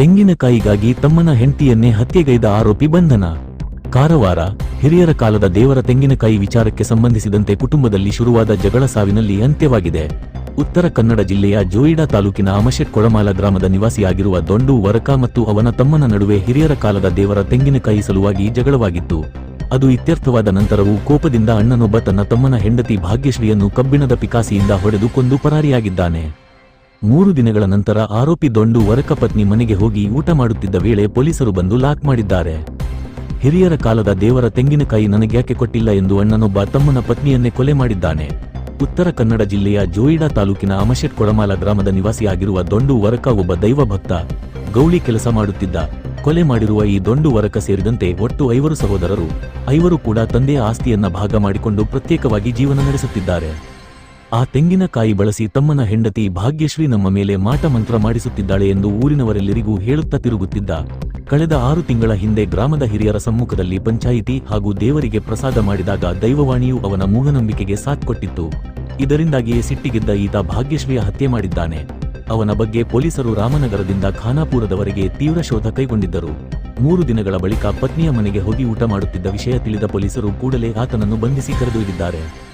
ತೆಂಗಿನಕಾಯಿಗಾಗಿ ತಮ್ಮನ ಹೆಂಡತಿಯನ್ನೇ ಹತ್ಯೆಗೈದ ಆರೋಪಿ ಬಂಧನ. ಕಾರವಾರ, ಹಿರಿಯರ ಕಾಲದ ದೇವರ ತೆಂಗಿನಕಾಯಿ ವಿಚಾರಕ್ಕೆ ಸಂಬಂಧಿಸಿದಂತೆ ಕುಟುಂಬದಲ್ಲಿ ಶುರುವಾದ ಜಗಳ ಸಾವಿನಲ್ಲಿ ಅಂತ್ಯವಾಗಿದೆ. ಉತ್ತರ ಕನ್ನಡ ಜಿಲ್ಲೆಯ ಜೋಯಿಡಾ ತಾಲೂಕಿನ ಅಮಶೆಟ್ ಕೊಳಮಾಲ ಗ್ರಾಮದ ನಿವಾಸಿಯಾಗಿರುವ ದೊಂಡು ವರಕ ಮತ್ತು ಅವನ ತಮ್ಮನ ನಡುವೆ ಹಿರಿಯರ ಕಾಲದ ದೇವರ ತೆಂಗಿನಕಾಯಿ ಸಲುವಾಗಿ ಜಗಳವಾಗಿತ್ತು. ಅದು ಇತ್ಯರ್ಥವಾದ ನಂತರವೂ ಕೋಪದಿಂದ ಅಣ್ಣನೊಬ್ಬ ತನ್ನ ತಮ್ಮನ ಹೆಂಡತಿ ಭಾಗ್ಯಶ್ರೀಯನ್ನು ಕಬ್ಬಿಣದ ಪಿಕಾಸಿಯಿಂದ ಹೊಡೆದು ಕೊಂದು ಪರಾರಿಯಾಗಿದ್ದಾನೆ. ಮೂರು ದಿನಗಳ ನಂತರ ಆರೋಪಿ ದೊಂಡು ವರಕ ಪತ್ನಿ ಮನೆಗೆ ಹೋಗಿ ಊಟ ಮಾಡುತ್ತಿದ್ದ ವೇಳೆ ಪೊಲೀಸರು ಬಂದು ಲಾಕ್ ಮಾಡಿದ್ದಾರೆ. ಹಿರಿಯರ ಕಾಲದ ದೇವರ ತೆಂಗಿನಕಾಯಿ ನನಗ್ಯಾಕೆ ಕೊಟ್ಟಿಲ್ಲ ಎಂದು ಅಣ್ಣನೊಬ್ಬ ತಮ್ಮನ ಪತ್ನಿಯನ್ನೇ ಕೊಲೆ ಮಾಡಿದ್ದಾನೆ. ಉತ್ತರ ಕನ್ನಡ ಜಿಲ್ಲೆಯ ಜೋಯಿಡಾ ತಾಲೂಕಿನ ಅಮಶೆಟ್ ಕೊಡಮಾಲ ಗ್ರಾಮದ ನಿವಾಸಿಯಾಗಿರುವ ದೊಂಡು ವರಕ ಒಬ್ಬ ದೈವ ಭಕ್ತ ಗೌಳಿ ಕೆಲಸ ಮಾಡುತ್ತಿದ್ದ. ಕೊಲೆ ಮಾಡಿರುವ ಈ ದೊಂಡು ವರಕ ಸೇರಿದಂತೆ ಒಟ್ಟು ಐವರು ಸಹೋದರರು, ಐವರು ಕೂಡ ತಂದೆಯ ಆಸ್ತಿಯನ್ನ ಭಾಗ ಮಾಡಿಕೊಂಡು ಪ್ರತ್ಯೇಕವಾಗಿ ಜೀವನ ನಡೆಸುತ್ತಿದ್ದಾರೆ. ಆ ತೆಂಗಿನಕಾಯಿ ಬಳಸಿ ತಮ್ಮನ ಹೆಂಡತಿ ಭಾಗ್ಯಶ್ರೀ ನಮ್ಮ ಮೇಲೆ ಮಾಟ ಮಂತ್ರ ಮಾಡಿಸುತ್ತಿದ್ದಾಳೆ ಎಂದು ಊರಿನವರೆಲ್ಲರಿಗೂ ಹೇಳುತ್ತಾ ತಿರುಗುತ್ತಿದ್ದ. ಕಳೆದ ಆರು ತಿಂಗಳ ಹಿಂದೆ ಗ್ರಾಮದ ಹಿರಿಯರ ಸಮ್ಮುಖದಲ್ಲಿ ಪಂಚಾಯಿತಿ ಹಾಗೂ ದೇವರಿಗೆ ಪ್ರಸಾದ ಮಾಡಿದಾಗ ದೈವವಾಣಿಯು ಅವನ ಮೂಢನಂಬಿಕೆಗೆ ಸಾಥ್ ಕೊಟ್ಟಿತ್ತು. ಇದರಿಂದಾಗಿಯೇ ಸಿಟ್ಟಿಗಿದ್ದ ಈತ ಭಾಗ್ಯಶ್ರೀಯ ಹತ್ಯೆ ಮಾಡಿದ್ದಾನೆ. ಅವನ ಬಗ್ಗೆ ಪೊಲೀಸರು ರಾಮನಗರದಿಂದ ಖಾನಾಪುರದವರೆಗೆ ತೀವ್ರ ಶೋಧ ಕೈಗೊಂಡಿದ್ದರು. ಮೂರು ದಿನಗಳ ಬಳಿಕ ಪತ್ನಿಯ ಮನೆಗೆ ಹೋಗಿ ಊಟ ಮಾಡುತ್ತಿದ್ದ ವಿಷಯ ತಿಳಿದ ಪೊಲೀಸರು ಕೂಡಲೇ ಆತನನ್ನು ಬಂಧಿಸಿ ಕರೆದೊಯ್ದಿದ್ದಾರೆ.